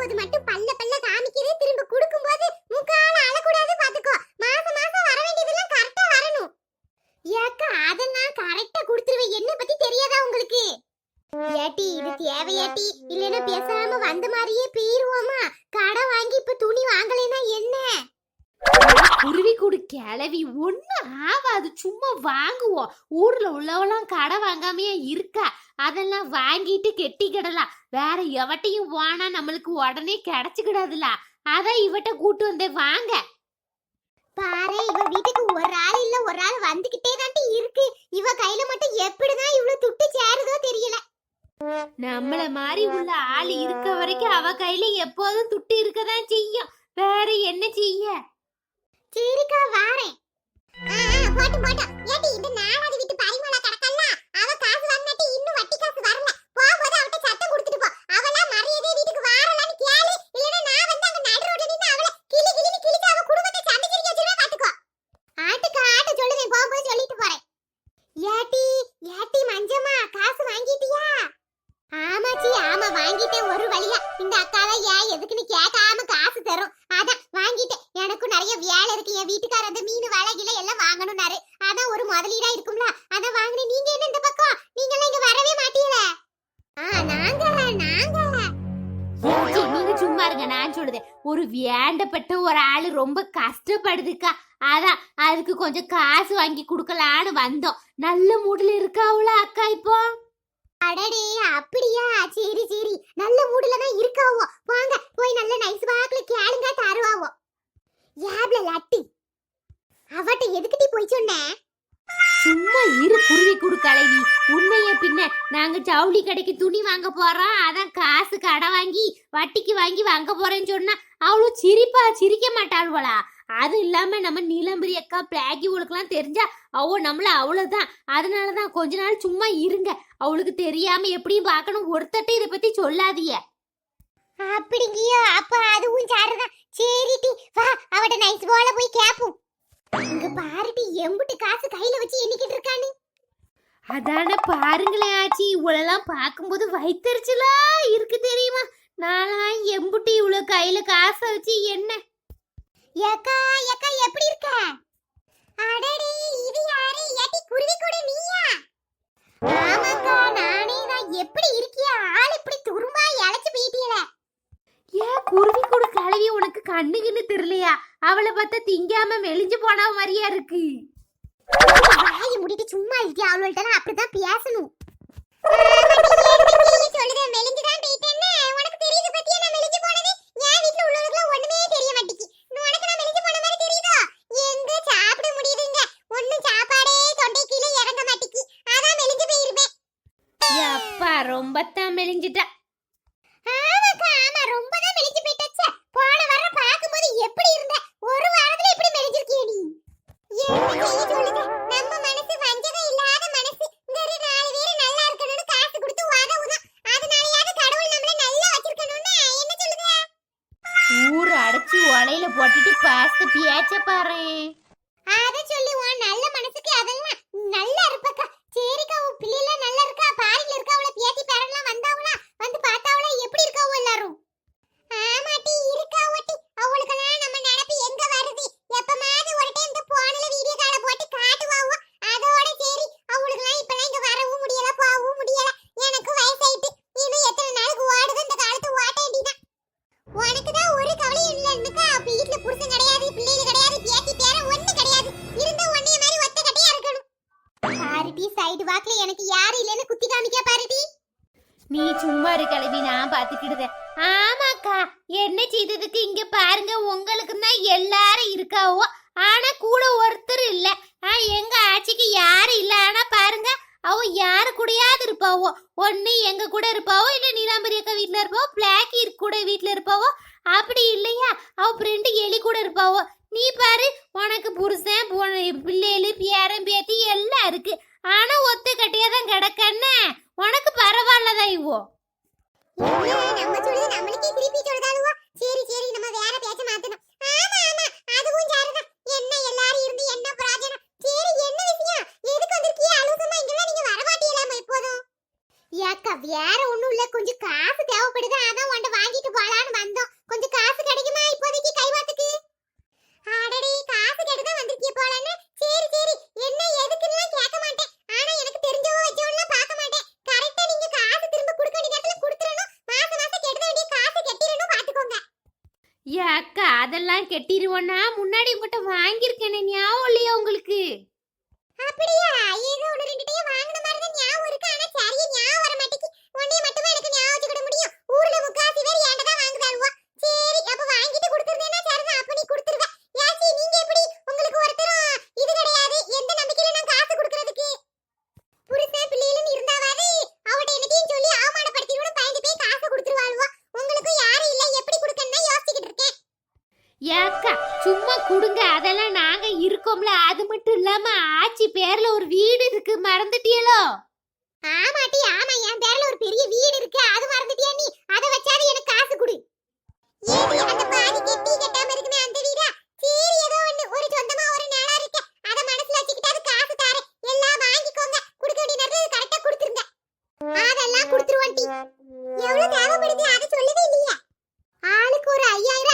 போது மட்டும் பல்ல பல்ல காமிக்குது திரும்ப கொடுக்கும்போது முக்கால அழக்கூடாது பாத்துக்கோ மாசம் மாசம் வர வேண்டியதெல்லாம் கரெக்டா வரணும் ஏக்கா அதெல்லாம் கரெக்டா கொடுத்துருவேன் என்ன பத்தி தெரியாதா உங்களுக்கு ஏட்டி இது தேவையாட்டி இல்லைன்னா பேசாம வந்த மாதிரியே போயிருவோமா கடன் வாங்கி இப்ப துணி வாங்கலைன்னா என்ன குருவி கூடு கிளவி ஒண்ணு ஆகாது சும்மா வாங்குவோம். ஊர்ல உள்ளவெல்லாம் கடை வாங்காமையே இருக்கா? அதெல்லாம் வாங்கிட்டு கெட்டிக்கிடலாம். வேற எவட்டையும் போனா நம்மளுக்கு உடனே கிடைச்சுக்கிடாதுல. அதான் இவட்ட கூட்டு வந்தேன். வாங்க. பாரு இவ வீட்டுக்கு ஒரு ஆள் இல்ல ஒரு ஆள் வந்துகிட்டே தாண்டி இருக்கு. இவ கையில மட்டும் எப்படிதான் இவ்வளவு துட்டு சேருதோ தெரியல. நம்மள மாதிரி உள்ள ஆள் இருக்க வரைக்கும் அவ கையில எப்போதும் துட்டு இருக்கதான் செய்யும். வேற என்ன செய்ய? சரிக்கா வாரேன். வீட்டுக்கார அந்த மீன் வலைகில எல்லாம் வாங்கணும்னாரு அதான் ஒரு முதலீடா இருக்கும்ல. அதான் வாங்கினேன் நீங்க என்ன இந்த பக்கம்? நீங்க எல்லாம் இங்க வரவே மாட்டீங்கள ஆ நாங்களா ஏச்சி, நீங்க சும்மா இருங்க நான் சொல்லுதேன். ஒரு வேண்டப்பட்ட ஒரு ஆளு ரொம்ப கஷ்டப்படுதுக்கா. அதான் அதுக்கு கொஞ்சம் காசு வாங்கி கொடுக்கலான்னு வந்தோம். நல்ல மூடுல இருக்காவுல அக்கா இப்போ? அடடே அப்படியா? சரி சரி. நல்ல மூடுல தான் இருக்காவோ. வாங்க போய் நல்ல நைஸ் வாக்குல கேளுங்க தருவாவோ. யாப்ல லட்டி. அவட்ட எதுக்குடி போய் சொன்ன? சும்மா இரு குருவி குடு கலவி. உண்மைய பின்ன நாங்க ஜவுளி கடைக்கு துணி வாங்க போறோம். அதான் காசு கடை வாங்கி வட்டிக்கு வாங்கி வாங்க போறேன்னு சொன்னா அவ்வளோ சிரிப்பா சிரிக்க மாட்டாள்வளா அது இல்லாம நம்ம நீலம்பரி அக்கா பிளாகி உங்களுக்குலாம் தெரிஞ்சா அவ நம்மள அவ்வளவுதான். அதனாலதான் கொஞ்ச நாள் சும்மா இருங்க. அவளுக்கு தெரியாம எப்படியும் பார்க்கணும். ஒருத்தட்ட இதை பத்தி சொல்லாதீங்க. அப்படிங்கியோ அப்ப அதுவும் சாருதான் சரிடி வா அவட நைஸ் போல போய் கேப்போம். இங்க பாருடி எம்புட்டு காசு கையில வச்சு எண்ணிக்கிட்டு இருக்கான்னு அதானே பாருங்களேன் ஆச்சி இவ்வளெல்லாம் பார்க்கும்போது வயிற்றுச்சலா இருக்கு தெரியுமா? நான்லாம் எம்புட்டி இவ்வளோ கையில காசை வச்சு என்ன? ஏக்கா ஏக்கா எப்படி இருக்க? அடடே இது யாரு? ஏட்டி குருவி கூட நீயா? ஆமாக்கா நானே தான் எப்படி இருக்கியா? ஆள் இப்படி துரும்பா இழைச்சு போயிட்டீல ஏன் குருவி கூட கலவி உனக்கு கண்ணுக்குன்னு தெரியலையா? அவளை பார்த்தா திங்காம மெலிஞ்சு போன மாதிரியா இருக்கு. வாயை மூடிட்டு சும்மா இருக்கியா? அவள்கிட்ட அப்படிதான் பேசணும். சொல்லுதேன் மெலிஞ்சுதான் போயிட்டேன்னு. ஊர் அடைச்சி ஒலையில போட்டுட்டு பாஸ்து பியாச்ச பாரு. அத சொல்லி உன் நல்ல மனசுக்கு அதெல்லாம் நல்லா இருப்பக்கா. சரிக்கா உன் பிள்ளைல நான் ஆமாக்கா என்ன செய்ததுக்கு இங்க பாருங்க உங்களுக்கு தான் எல்லாரும் இருக்காவோ? ஆனா கூட ஒருத்தர் இல்ல. ஆ, எங்க ஆட்சிக்கு யாரும் இல்ல? ஆனா பாருங்க அவ யாரு கூடயாவது இருப்பாவோ? ஒன்னு எங்க கூட இருப்பாவோ? இல்ல நீலாம்பரி அக்கா வீட்ல இருப்பாவோ? பிளாக்கி கூட வீட்டுல இருப்பாவோ? அப்படி இல்லையா? அவ ஃப்ரெண்டு எலி கூட இருப்பாவோ? நீ பாரு உனக்கு புருஷன் பொண்ணு, பிள்ளைகளு பேரன் பேத்தி எல்லாம் இருக்கு. ஆனா ஒத்த கட்டியா தான் கிடக்கன்னு உனக்கு பரவாயில்லதான் இவோ? வேற ஒண்ணும் இல்ல. கொஞ்சம் காசு தேவைப்படுது. அதான் உன்ட வாங்கிட்டு போலான்னு வந்தோம். கொஞ்சம் காசு கிடைக்குமா இப்போதைக்கு கைவாத்துக்கு? ஆடடி காசு கேட்டுதான் வந்திருக்கிய போல கெட்டிடுவோன்னா முன்னாடி உங்ககிட்ட வாங்கியிருக்கேனே ஞாபகம் இல்லையா உங்களுக்கு? ஒரு வீடு இருக்கு மறந்துட்டியலோ? ஆமாட்டி ஆமா. என் பேர்ல ஒரு பெரிய வீடு இருக்கு. அது மறந்துட்டியா நீ? அத வச்சாது எனக்கு காசு கொடு. ஏடி அந்த பாதி கெட்டி கெட்டாம இருக்குமே அந்த வீடா? சரி ஏதோ ஒண்ணு. ஒரு சொந்தமா ஒரு நிலம் இருக்கு. அத மனசுல வச்சுக்கிட்டு அது காசு தாரேன். எல்லாம் வாங்கிக்கோங்க. கொடுக்க வேண்டிய நேரத்துல கரெக்டா கொடுத்துருங்க. அதெல்லாம் கொடுத்துருவோம் எவ்வளவு தேவைப்படுது? அது சொல்லவே இல்லையா. ஆளுக்கு ஒரு ஐயாயிரம்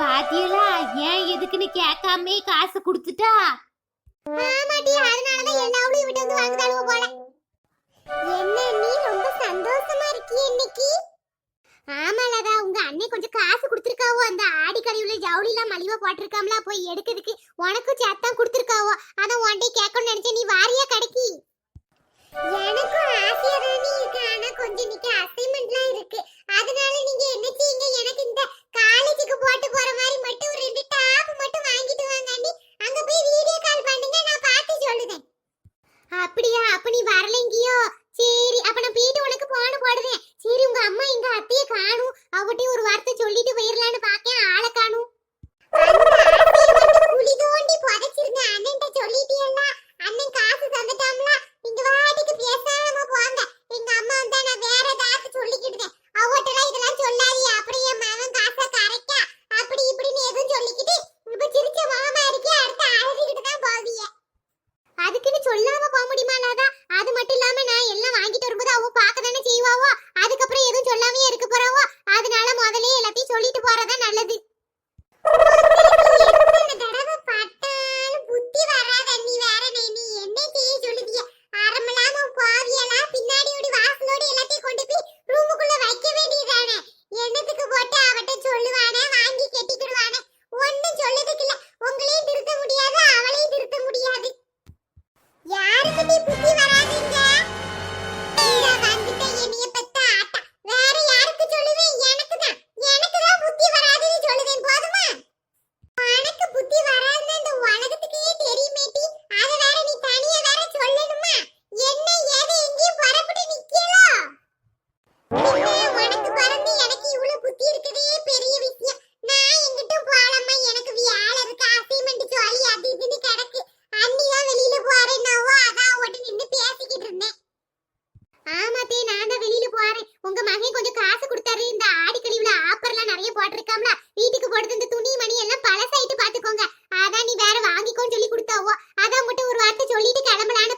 பாத்தியலா? ஏன் எதுக்குன்னு கேட்காம காசு கொடுத்துட்டா? ஆமாடி அதனாலதான் என்ன அவளையும் விட்டு வந்து வாங்குறாளுவ போல. என்ன நீ ரொம்ப சந்தோஷமா இருக்கிய இன்னைக்கு? ஆமாலதா உங்க அண்ணே கொஞ்சம் காசு கொடுத்துருக்காவோ? அந்த ஆடி கழிவுல ஜவுளிலாம் மலிவா போட்டிருக்காமலா? போய் எடுக்கிறதுக்கு உனக்கும் சேர்த்தான் கொடுத்துருக்காவோ? அதான் உன்கிட்ட கேட்கணும்னு நினைச்சேன். நீ வாரியா கிடைக்கி. எனக்கும் ஆசையா தானே இருக்கு. ஆனா கொஞ்சம் நிக்க அசைன்மெண்ட்லாம் இருக்கு. அதனால நீங்க என்ன செய்யுங்க? எனக்கு இந்த காலேஜுக்கு போட்டு போற மாதிரி மட்டும் ரெண்டு டாப் மட்டும் வாங்கிட்டு வாங்க அங்க போய் வீடியோ கால் பண்ணுங்க. நான் தான் வெளியில போறேன். உங்க மகன் கொஞ்சம் காசு கொடுத்தாரு. இந்த ஆடி கழிவுல எல்லாம் நிறைய போட்டிருக்காம்ல. வீட்டுக்கு போடுறது இந்த துணி மணி எல்லாம் பழசாயிட்டு பாத்துக்கோங்க. அதான் நீ வேற வாங்கிக்கோன்னு சொல்லி கொடுத்தாவோ. அதான் மட்டும் ஒரு வார்த்தை சொல்லிட்டு கிளம்பலான்னு